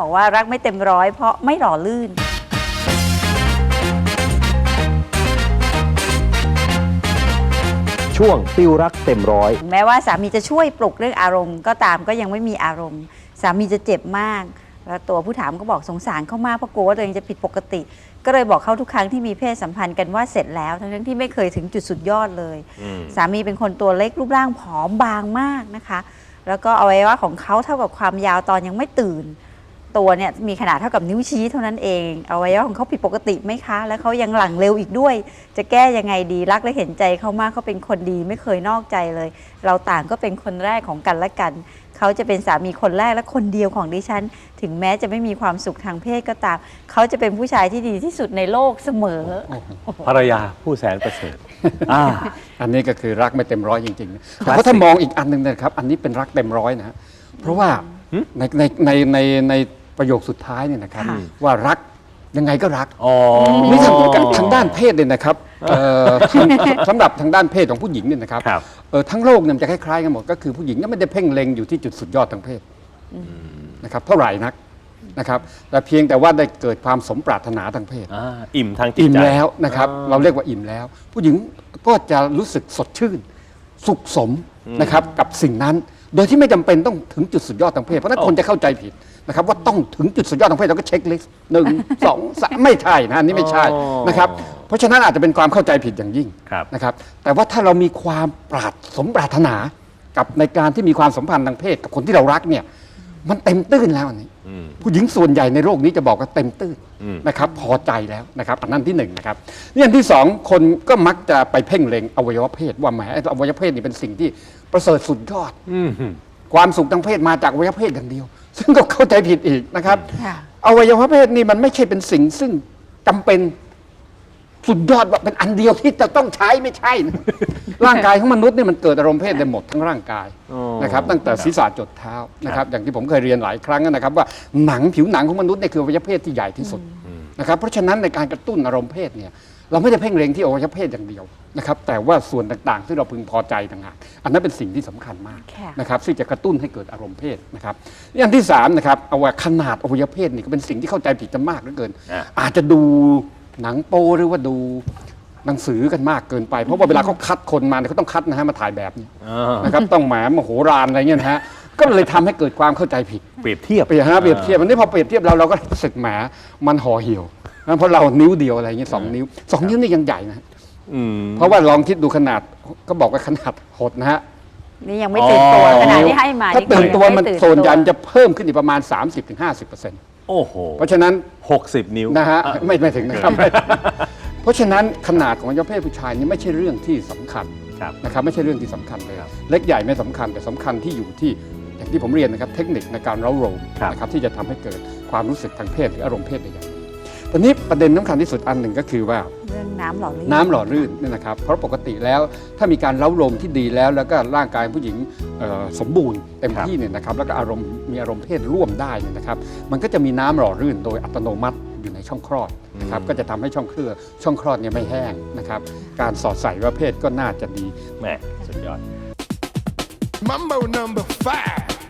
บอกว่ารักไม่เต็มร้อยเพราะไม่หล่อลื่น ช่วงติวรักเต็มร้อย แม้ว่าสามีจะช่วยปลุกเรื่องอารมณ์ ก็ตามก็ยังไม่มีอารมณ์ สามีจะเจ็บมาก แล้วตัวผู้ถามก็บอกสงสารเขามากเพราะกลัวว่าตัวเองจะผิดปกติ ก็เลยบอกเขาทุกครั้งที่มีเพศสัมพันธ์กันว่าเสร็จแล้วทั้งๆที่ไม่เคยถึงจุดสุดยอดเลย สามีเป็นคนตัวเล็กรูปร่างผอมบางมากนะคะ แล้วก็อวัยวะของเขาเท่ากับความยาวตอนยังไม่ตื่น ตัวเนี่ยมีขนาดเท่ากับนิ้วชี้เท่านั้นเองอวัยวะของเขาผิดปกติไหมคะ แล้วเขายังหลังเร็วอีกด้วย จะแก้ยังไงดีรักและเห็นใจเขามากเขาเป็นคนดีไม่เคยนอกใจเลย เราต่างก็เป็นคนแรกของกันและกัน เขาจะเป็นสามีคนแรกและคนเดียวของดิฉัน ถึงแม้จะไม่มีความสุขทางเพศก็ตาม เขาจะเป็นผู้ชายที่ดีที่สุดในโลกเสมอ ภรรยาผู้แสนประเสริฐอ่าอันนี้ก็คือรักไม่เต็มร้อยจริงๆนะคลาสสิกเพราะถ้ามองอีกอันหนึ่งนะครับ อันนี้เป็นรักเต็มร้อยนะฮะเพราะว่าในในในในใน ประโยคสุดท้ายเนี่ยนะครับ ค่ะ ว่ารักยังไงก็รักอ๋อ นี่ทางทางด้านเพศเนี่ยนะครับเอ่อทางสำหรับทางด้านเพศของผู้หญิงเนี่ยนะครับครับ เออทั้งโลกเนี่ยมันจะคล้ายๆกันหมดก็คือผู้หญิงเนี่ยไม่ได้เพ่งเล็งอยู่ที่จุดสุดยอดทางเพศนะครับเท่าไหร่นักนะครับแต่เพียงแต่ว่าได้เกิดความสมปรารถนาทางเพศ อ่าอิ่มทางจิตอิ่มใจแล้วนะครับอ๋อเราเรียกว่าอิ่มแล้ว ผู้หญิงก็จะรู้สึกสดชื่น สุขสมนะครับกับสิ่งนั้น โดยที่ไม่จำเป็นต้องถึงจุดสุดยอดทางเพศเพราะฉะนั้นคนจะเข้าใจผิดนะครับว่าต้องถึงจุดสุดยอดทางเพศเราก็เช็คลิสต์หนึ่ง สองสามไม่ใช่นะอันนี้ไม่ใช่อ๋อนะครับเพราะฉะนั้นอาจจะเป็นความเข้าใจผิดอย่างยิ่งครับ นะครับแต่ว่าถ้าเรามีความปรารถสมปรารถนากับในการที่มีความสัมพันธ์ทางเพศกับคนที่เรารักเนี่ย มันเต็มตื้นแล้วอันนี้อืมผู้หญิงส่วนใหญ่ในโลกนี้จะบอกว่าเต็มตื้นอืมนะครับ พอใจแล้วนะครับอันนั้นที่หนึ่งนะครับนี่อันที่สองคนก็มักจะไปเพ่งเล็งอวัยวะเพศว่าแหมไอ้อวัยวะเพศนี่เป็นสิ่งที่ประเสริฐสุดยอดอืมความสุขทางเพศมาจากอวัยวะเพศอย่างเดียว ซึ่งก็เข้าใจผิดอีกนะครับค่ะอวัยวะเพศนี่มันไม่ใช่เป็นสิ่งซึ่งจำเป็นสุดยอดว่าเป็นอันเดียวที่จะต้องใช้ไม่ใช่นะ ร่างกายของมนุษย์นี่มันเกิดอารมณ์เพศได้หมดทั้งร่างกายอ๋อนะครับตั้งแต่ศีรษะจดเท้านะครับอย่างที่ผมเคยเรียนหลายครั้งนะครับว่าหนังผิวหนังของมนุษย์เนี่ยคืออวัยวะเพศที่ใหญ่ที่สุดนะครับเพราะฉะนั้นในการกระตุ้นอารมณ์เพศเนี่ยเราไม่ได้เพ่งเล็งที่อวัยวะเพศอย่างเดียวนะครับแต่ว่าส่วนต่างๆ ที่เราพึงพอใจต่างหากอันนั้นเป็นสิ่งที่สำคัญมากค่ะนะครับซึ่งจะกระตุ้นให้เกิดอารมณ์เพศนะครับอย่างที่สามนะครับเอาว่าขนาดอวัยวะเพศนี่ก็เป็นสิ่งที่เข้าใจผิดกันมากเหลือเกินอะอาจจะดูหนังโปหรือว่าดู หนังสือกันมากเกินไป เพราะว่าเวลาเขาคัดคนมาเนี่ยเขาต้องคัดนะฮะมาถ่ายแบบนี้อ่านะครับต้องแหมมโหฬารอะไรเงี้ยนะฮะก็เลยทำให้เกิดความเข้าใจผิด เปรียบเทียบ เปรียบฮะเปรียบเทียบอันนี้พอเปรียบเทียบเราเราก็รู้สึกแหมมันห่อเหี่ยวนะเพราะเรานิ้วเดียวอะไรเงี้ยสองนิ้วสองนิ้วนี่ยังใหญ่นะฮะอืม เพราะว่าลองคิดดูขนาดก็บอกว่าขนาดหดนะฮะนี่ยังไม่ตื่นตัวอ๋อ ขนาดที่ให้มาถ้านี่ตื่นตัวยังไมันตื่ส่วนใหญ่มันจะเพิ่มขึ้นอีกประมาณ 30-50%เโอ้โหพราะฉะนั้นหกสิบนิ้วนะฮะไม่ไม่ถึงนะครับ เพราะฉะนั้นขนาดของอวัยวะเพศผู้ชายนี่ไม่ใช่เรื่องที่สำคัญครับนะครับไม่ใช่เรื่องที่สำคัญเลยครับเล็กใหญ่ไม่สำคัญแต่สำคัญที่อยู่ที่อย่างที่ผมเรียนนะครับเทคนิคในการเร้าโรมครับนะครับที่จะทำให้เกิดความรู้สึกทางเพศหรืออารมณ์เพศได้อย่างดีตอนนี้ประเด็นสำคัญที่สุดอันหนึ่งก็คือว่าเรื่องน้ำหล่อลื่นน้ำหล่อลื่นเนี่ยนะครับเพราะปกติแล้วถ้ามีการเล้าลมที่ดีแล้ว แล้วก็ร่างกายผู้หญิงเอ่อสมบูรณ์เต็มครับที่เนี่ยนะครับแล้วก็อารมณ์มีอารมณ์เพศร่วมได้เนี่ยนะครับ มันก็จะมีน้ำหล่อลื่นโดยอัตโนมัติ อยู่ในช่องคลอดนะครับก็จะทำให้ช่องเครือช่องคลอดเนี่ยไม่แห้งนะครับการสอดใส่ว่าเพศก็น่าจะดีแหมสุดยอด Mambo number five.